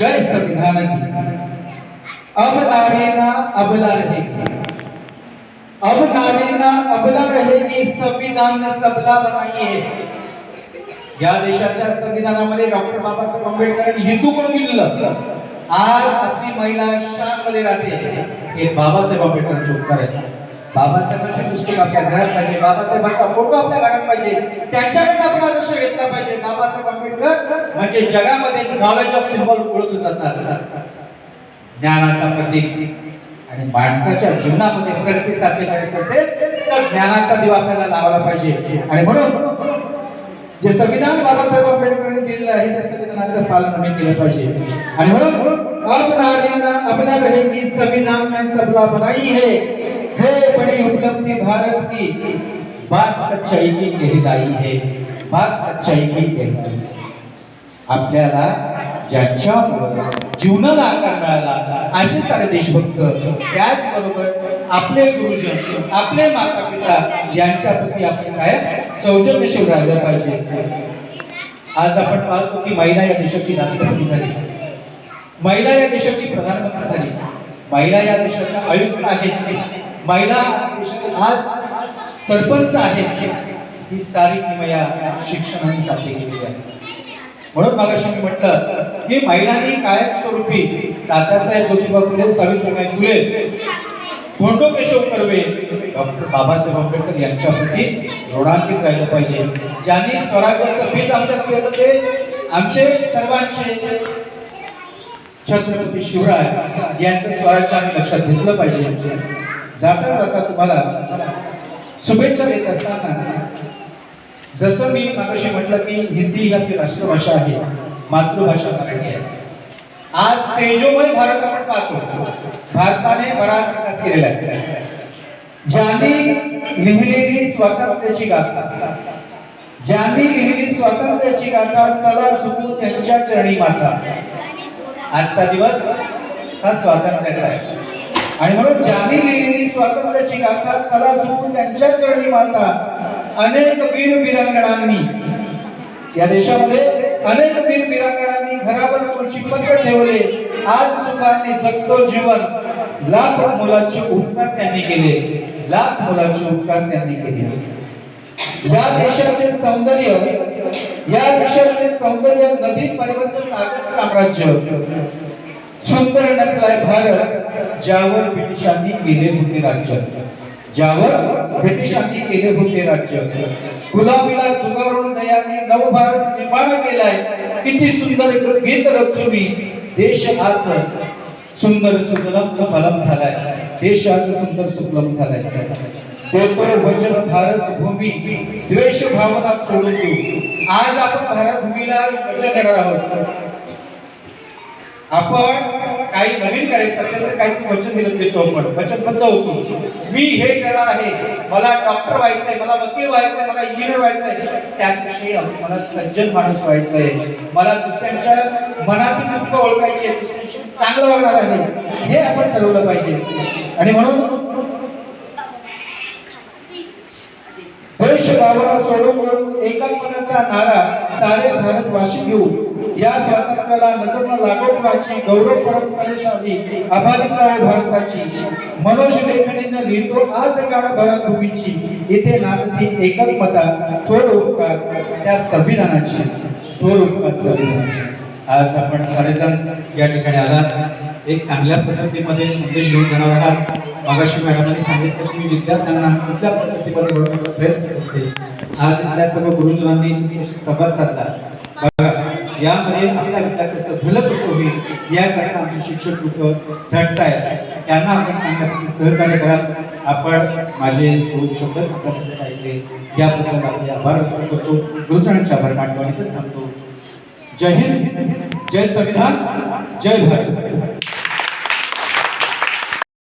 जय संविधान की अब नारीना अबला रहेगी। अब नारीना अबला रहेगी संविधान ने सबला बनाई है। या देशाच्या संविधानामध्ये डॉक्टर बाबासाहेब आंबेडकरांनी हिंदू म्हणून लिहिलं आज आपली महिला शानमध्ये राहते. हे बाबासाहेब आंबेडकरांचे उपकार आहेत बाबासाहेबांचे पुस्तक आपल्या घरात पाहिजे बाबासाहेबांचा फोटो आपल्या घरात पाहिजे. त्यांच्याकडे आपण घेतला पाहिजे. बाबासाहेब आंबेडकर म्हणजे जगामध्ये नॉलेज ऑफ सिम्बॉल ओळखलं जातात ज्ञानाचा प्रतीक. आणि माणसाच्या जीवनामध्ये प्रगती साध्य करायची असेल तर ज्ञानाचा दिवा आपल्याला लावला पाहिजे. आणि म्हणून जे संविधान बाबासाहेब आंबेडकरांनी दिलेलं आहे त्या संविधानाचं पालन आम्ही केलं पाहिजे. आणि म्हणून अब नारीना अपना रहेगी संविधान में सबला बनाई है. है बड़ी उपलब्धि भारत की बात सच्चाई की कहलाई है. फार सच्चाई की आपल्याला ज्याच्यामुळं जीवनाला आकार मिळाला असे सारे देशभक्त त्याचबरोबर आपले गुरुजन आपले माता पिता यांच्या प्रती आपण काय सौजन्यशील राहिलं पाहिजे. आज आपण पाहतो की महिला या देशाची राष्ट्रपती झाली. महिला या देशाची प्रधानमंत्री झाली. महिला या देशाच्या आयुक्त आहेत. महिला देशात आज सरपंच आहेत. ही सारी किमया शिक्षणाने साध्य केलेली आहे. म्हणून मागाशी मी म्हटलं की महिलांनी कायमस्वरूपी तात्यासाहेब ज्योतिबा फुले सावित्रीबाई फुले धोंडो केशव कर्वे डॉक्टर बाबासाहेब आंबेडकर यांच्याप्रती रोडांकित ऋणांकित राहिलं पाहिजे. ज्यांनी स्वराज्याचं भीत आमच्यात केलं ते आमचे सर्वांचे छत्रपती शिवराय यांचं स्वराज्य आम्ही लक्षात घेतलं पाहिजे. जाता जाता तुम्हाला शुभेच्छा देत असताना जसं मी मागाशी म्हटलं की हिंदी ही आपली राष्ट्रभाषा आहे मातृभाषा मराठी आहे. आज तेजोमय भारत आपण पाहतो. भारताने बराच विकास केलेला आहे. ज्यांनी लिहिलेली स्वातंत्र्याची गाथा ज्यांनी लिहिली स्वातंत्र्याची गाथा चला चुकू त्यांच्या चरणी माता. आजचा दिवस हा स्वातंत्र्याचा आहे. आणि म्हणून ज्यांनी लिहिलेली स्वातंत्र्याची गाथा चला चुकून त्यांच्या चरणी माता अनेक वीर वीरांगणांनी या देशामध्ये अनेक वीर वीरांगणांनी घरावर तुळशी पत्र ठेवले आज सुखाने जगतो जीवन. लाख मुलाचे उपकार त्यांनी केले लाख मुलाचे उपकार त्यांनी केले. या देशाचे सौंदर्य या देशाचे सौंदर्य नदी पर्वत सागर साम्राज्य सुंदर नटलाय भारत ज्यावर ब्रिटिशांनी केले होते राज्य. ज्यावर ब्रिटिशांनी केले होते राज्य. गुलाबीला जुगारून जयांनी नवभारत निर्माण केलाय. किती सुंदर गीत रचवी देश आज सुंदर सुजलम सफलम झालाय. देश आज सुंदर सुफलम झालाय. देतो वचन भारत भूमी द्वेष भावना सोडून देऊ. आज आपण भारत भूमीला वचन देणार आहोत. आपण काही नवीन करायचं असेल तर काही वचन दिलं देतो आपण वचनबद्ध होतो. मी हे करणार आहे. मला डॉक्टर व्हायचं आहे मला वकील व्हायचं आहे मला इंजिनियर व्हायचं आहे. त्याविषयी मला सज्जन माणूस व्हायचं आहे. मला दुसऱ्यांच्या मनातील दुःख ओळखायचे दुसऱ्यांशी चांगलं वागणार आहे. हे आपण ठरवलं पाहिजे. आणि म्हणून देश भावना सोडून एकाच मनाचा नारा सारे भारतवासी घेऊन या स्वातंत्र्याला नजर लागवण्याची गौरव परंपरेशाली अबाधित भारताची. मनोज लेखनीनं लिहितो आज काळ भारतभूमीची इथे नागती एकात्मता थोर उपकार त्या संविधानाची थोर उपकार संविधानाची. आज आपण सारेजण या ठिकाणी आला एक चांगल्या पद्धतीमध्ये संदेश घेऊन जाणार आहात. मागाशी मॅडमांनी सांगितलं की मी विद्यार्थ्यांना कुठल्या पद्धतीमध्ये प्रयत्न करते आज आपल्या सर्व गुरुजनांनी तुमच्याशी संवाद साधला यामध्ये आपल्या विद्यार्थ्याचं भलं कसं होईल याकरता आमचे शिक्षक लोक झटत आहेत त्यांना आपण चांगल्या प्रकारे सहकार्य कराल आपण माझे दोन शब्द आपल्यापर्यंत ऐकले याबद्दल आपले आभार व्यक्त करतो. गुरुजनांचे आभार मांडतो थांबतो. जय हिंद जय संविधान जय भारत.